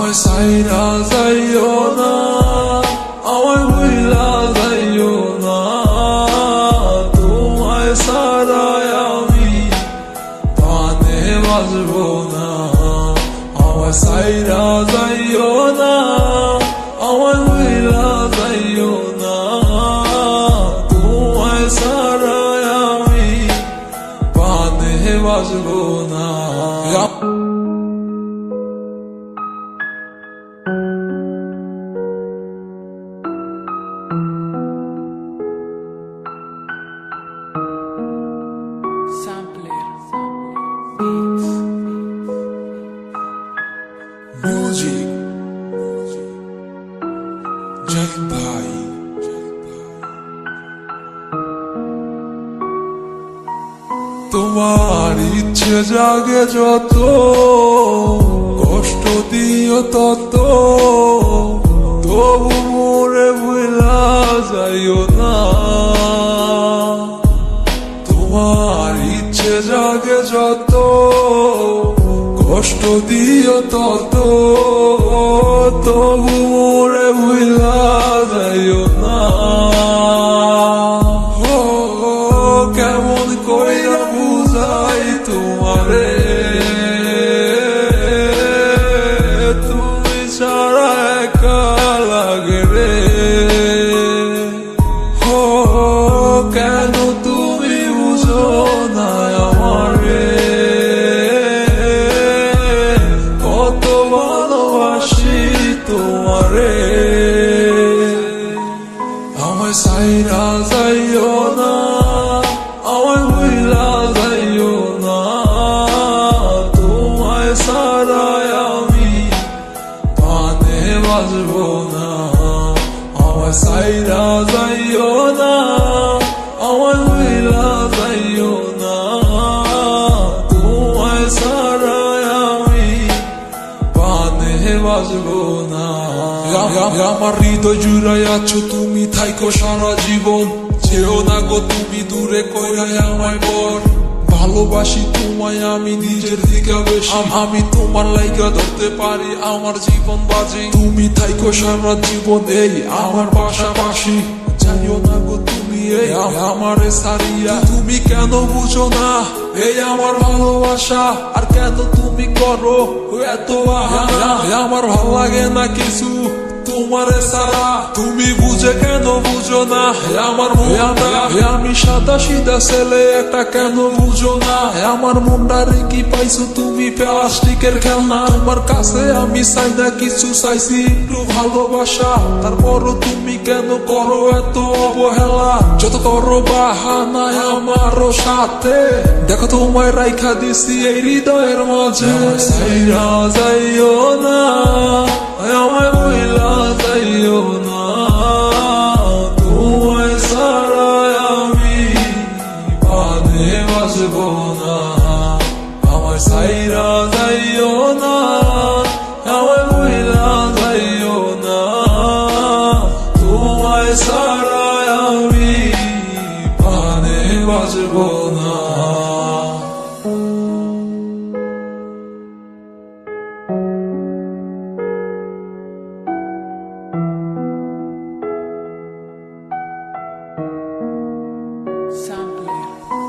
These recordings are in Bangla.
আমায় সাইরা যাইও না আমায় তোমার ইচ্ছে জাগে যত, কষ্ট দিও তত। তবু মোরে ভুলা যাইও না। তোমার ইচ্ছে জাগে যত, কষ্ট দিও তত। তবু আমায় সাইরা না আমায় ভুইলা যাইও না তোমায় সারায় আমি পানে বাজবো না আমায় সাইরা না আমায় ভুইলা যাইও না তোমায় সারায় আমি পানে বাজবো আমার জুড়াই আছো তুমি, থাইকো সারা জীবন। যেও না গো তুমি দূরে কইরাই আমায় বর ভালোবাসি তোমায়, আমি নিজের দিকে বেশি। আমি তোমার লাইগা ধরতে পারি, আমার জীবন বাজি। তুমি থাইকো সারা জীবন এই আমার পাশাপাশি। জানিও না গো তুমি এই আমারে সারিয়া। তুমি কেন বুঝো না এই আমার ভালোবাসা? আর কেন তুমি করো এত? আমার ভালো লাগে না কিছু। তোমারে সারা তুমি বুঝে কেন বুঝো না? আমার আমি সাদা সিধা ছেলে একটা কেন বুঝো না? আমার মনটারে কি পাইছো তুমি প্লাস্টিকের খেলনা। আমার কাছে আমি চাই না কিছু চাইছি, একটু ভালোবাসা। তারপরও তুমি কেন করো এত অবহেলা? যত করো বাহানা আমারও সাথে। দেখো তোমায় রাইখা দিছি এই হৃদয়ের মাঝে। যাইও না। আমায় বইলা যাইও না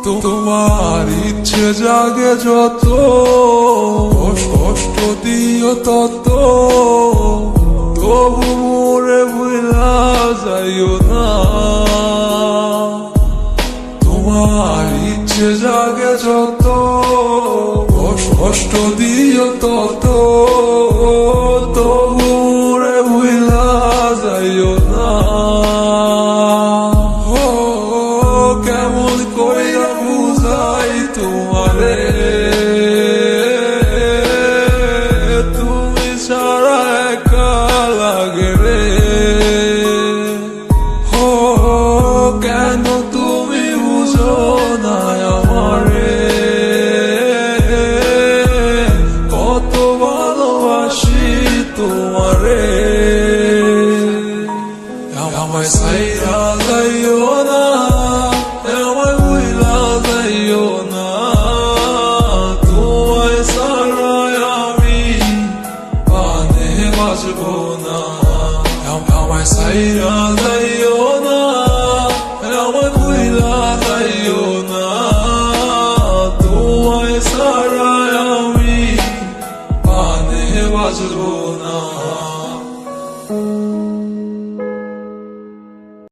তোমার ইচ্ছে জাগে যত কষ্ট- দিও তত। তবু মোরে ভুলা যাইও না। তোমার ইচ্ছে জাগে যত কষ্ট- দিও তত। তবু লাগে বাঁচবো না আম- আমায় সাইরা যাইও না আমায় ভুইলা যাইও না তোমায় সারা আমি পানে বাঁচবো